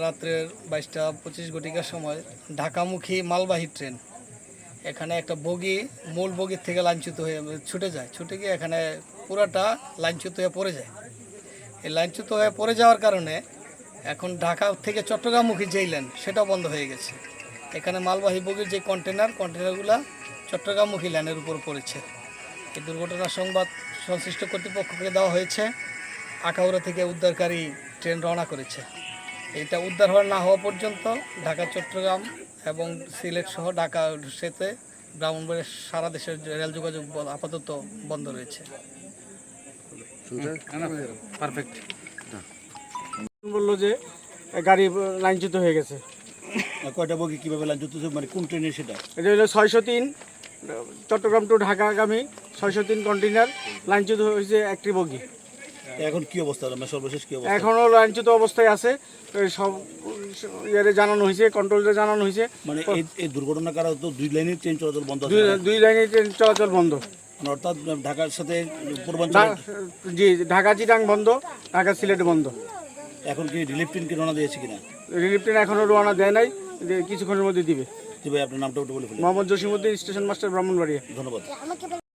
রাত্রের বাইশটা পঁচিশ ঘটিকার সময় ঢাকামুখী মালবাহী ট্রেন। এখানে একটা বগি, মূল বগির থেকে লাইনচ্যুত হয়ে ছুটে যায়। ছুটে গিয়ে এখানে পুরাটা লাইনচ্যুত হয়ে পড়ে যায়। এই লাইনচ্যুত হয়ে পড়ে যাওয়ার কারণে এখন ঢাকা থেকে চট্টগ্রামমুখী যেই লাইন সেটাও বন্ধ হয়ে গেছে। এখানে মালবাহী বগির যে কন্টেনার, কন্টেনারগুলো চট্টগ্রামমুখী লাইনের উপর পড়েছে। এই দুর্ঘটনার সংবাদ সংশ্লিষ্ট কর্তৃপক্ষকে দেওয়া হয়েছে। আখাউড়া থেকে উদ্ধারকারী ট্রেন রওনা করেছে। এটা উদ্ধার হওয়া না হওয়া পর্যন্ত ঢাকা চট্টগ্রাম এবং সিলেট সহ ঢাকা সেতে ব্রাহ্মণবাড়ির সারা দেশের রেল যোগাযোগ আপাতত বন্ধ রয়েছে। পারফেক্ট বলল যে গাড়ি লাইনচ্যুত হয়ে গেছে। কয়টা বগি কীভাবে লাঞ্ছিত হচ্ছে? মানে কোন ট্রেনের সেটা? এটা হলো ছয়শো তিন চট্টগ্রাম টু ঢাকাগামী ছয়শো তিন কন্টেনার লাইনচ্যুত হয়েছে একটি বগি। এখন কি অবস্থা? মানে সর্বশেষ কি অবস্থা? এখনও লাইনচ্যুত অবস্থায় আছে। সব ইয়ে জানানো হয়েছে কন্ট্রোলে জানানো হয়েছে। মানে এই দুর্ঘটনার কারণে তো দুই লাইনের ট্রেন চলাচল বন্ধ দুই দুই লাইনে ট্রেন চলাচল বন্ধ। মানে অর্থাৎ ঢাকার সাথে পূর্বাঞ্চল জি ঢাকা চিটাং বন্ধ ঢাকা সিলেট বন্ধ। এখন কি রিলিফ ট্রেন কি রওনা দিয়েছে কিনা? রিলিফ ট্রেন এখনও রওনা দেয় নাই কিছুক্ষণের মধ্যে দিবে। ভাই আপনার নামটা একটু বলে ফেলুন। Mohammad Jasimuddin station master Brahmanbaria. ধন্যবাদ।